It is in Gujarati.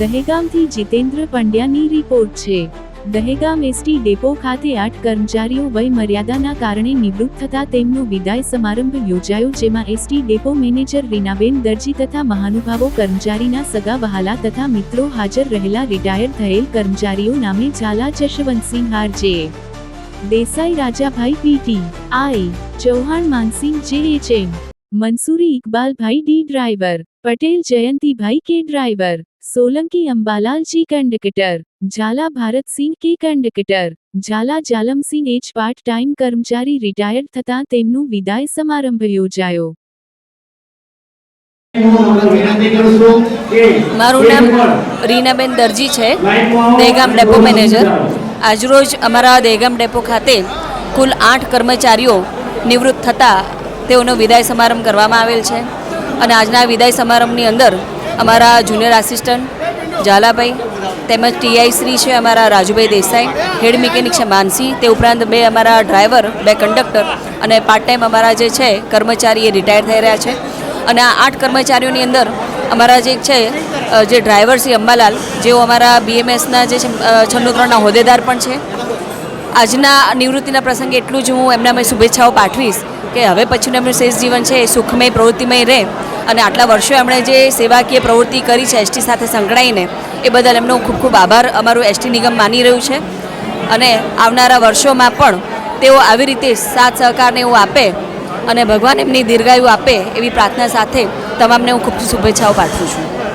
દહેગામથી જીતેન્દ્ર પંડ્યાની રિપોર્ટ છે. દહેગામ એસટી ડેપો ખાતે આઠ કર્મચારીઓ વય મર્યાદાના કારણે નિવૃત્ત થતા તેમનો વિદાય સમારંભ યોજાયો જેમાં ST depot manager Reenaben Darji તથા મહાનુભાવો કર્મચારીના સગા વહાલા તથા મિત્રો હાજર રહેલા રિટાયર થયેલ કર્મચારીઓ નામે Zala Jashwantsinh RJ Desai Rajabhai PT I, Chauhan Mansinh, J H M Mansuri Iqbalbhai D driver. Patel Jayantibhai K driver, Solanki Ambalalji conductor, Zala Bharatsinh K conductor, Zala Jalamsinh H part time કર્મચારી રિટાયર્ડ થતાં તેમનું વિદાય સમારંભ યોજાયો. મારું નામ રીનાબેન દરજી છે દહેગામ ડેપો મેનેજર. આજરોજ અમારા દહેગામ ડેપો ખાતે કુલ આઠ કર્મચારીઓ નિવૃત્ત થતાં તેઓનો વિદાય સમારંભ કરવામાં આવેલ છે. અને આજના વિદાય સમારંભની અંદર અમારા જુનિયર આસિસ્ટન્ટ ઝાલાભાઈ તેમજ ટીઆઈ શ્રી છે અમારા રાજુભાઈ દેસાઈ હેડ મિકેનિક છે માનસી. તે ઉપરાંત બે અમારા ડ્રાઈવર બે કંડક્ટર અને પાર્ટ ટાઈમ અમારા જે છે કર્મચારી એ રિટાયર થઈ રહ્યા છે. અને આ આઠ કર્મચારીઓની અંદર અમારા જે છે જે ડ્રાઈવર શ્રી અંબાલાલ, જેઓ અમારા બીએમએસના જે છન્નું ત્રણના હોદ્દેદાર પણ છે. આજના નિવૃત્તિના પ્રસંગે એટલું જ હું એમના મેં શુભેચ્છાઓ પાઠવીશ કે હવે પછીનું એમનું શેષ જીવન છે, એ સુખમય, પ્રવૃત્તિમય રહે. અને આટલા વર્ષો એમણે જે સેવાકીય પ્રવૃત્તિ કરી છે એસટી સાથે સંકળાઈને, એ બદલ એમનો ખૂબ ખૂબ આભાર. અમારું એસટી નિગમ માની રહ્યું છે. અને આવનારા વર્ષોમાં પણ તેઓ આવી રીતે સાથ સહકારને એવું આપે અને ભગવાન એમની દીર્ઘાયુ આપે એવી પ્રાર્થના સાથે તમામને હું ખૂબ શુભેચ્છાઓ પાઠવું છું.